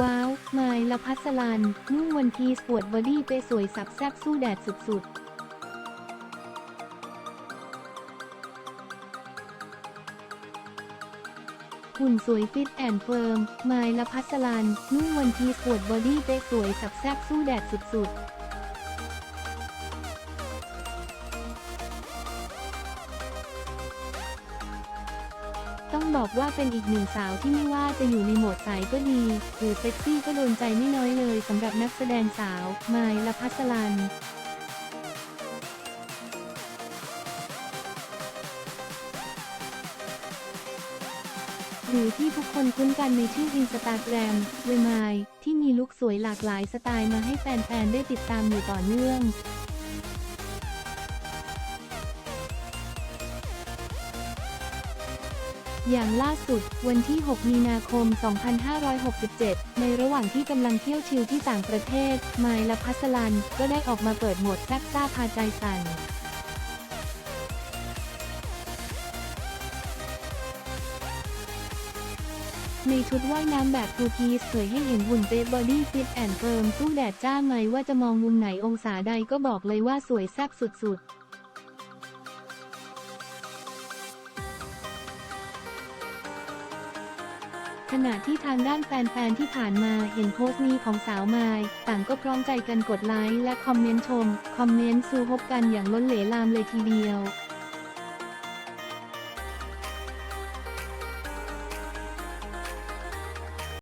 ว้าว ไมล์ละพัสลัน นุ่งวันพีสปวดบอดี้เปสวยสับแซบสู้แดดสุดๆหุ่นสวยฟิตแอนด์เฟิร์ม ไมล์ละพัสลัน นุ่งวันพีสปวดบอดี้เปสวยสับแซบสู้แดดสุดๆ ต้องบอกว่าเป็นอีกหนึ่งสาวที่ไม่ว่าจะอยู่ในโหมดใสก็ดี หรือเซ็กซี่ก็โดนใจไม่น้อยเลยสำหรับนักแสดงสาวไมล์ละพัสลันหรือที่ทุกคนคุ้นกันในชื่ออินสตาแกรมเวมายที่มีลุคสวยหลากหลายสไตล์มาให้แฟนๆ ได้ติดตามอยู่ต่อเนื่อง อย่างล่าสุด วันที่ 6 มีนาคม 2567 ในระหว่างที่กำลังเที่ยวชิลที่ต่างประเทศ ไมล์และพัสลัน ก็ได้ออกมาเปิดโหมดแซ่บซ่าพาใจสั่นในชุดว่ายน้ำแบบทูพีสเผยให้เห็นหุ่นเป๊ะบอดี้ฟิตแอนด์เฟิร์มสู้แดดจ้าไหมว่าจะมองมุมไหนองศาใดก็บอกเลยว่าสวยแซ่บสุดๆ ขณะที่ทางด้านแฟนๆที่ผ่านมาเห็นโพสต์นี้ของสาวมาย ต่างก็พร้อมใจกันกดไลค์และคอมเมนต์ชม คอมเมนต์ซูฮบกันอย่างล้นเหลลามเลยทีเดียว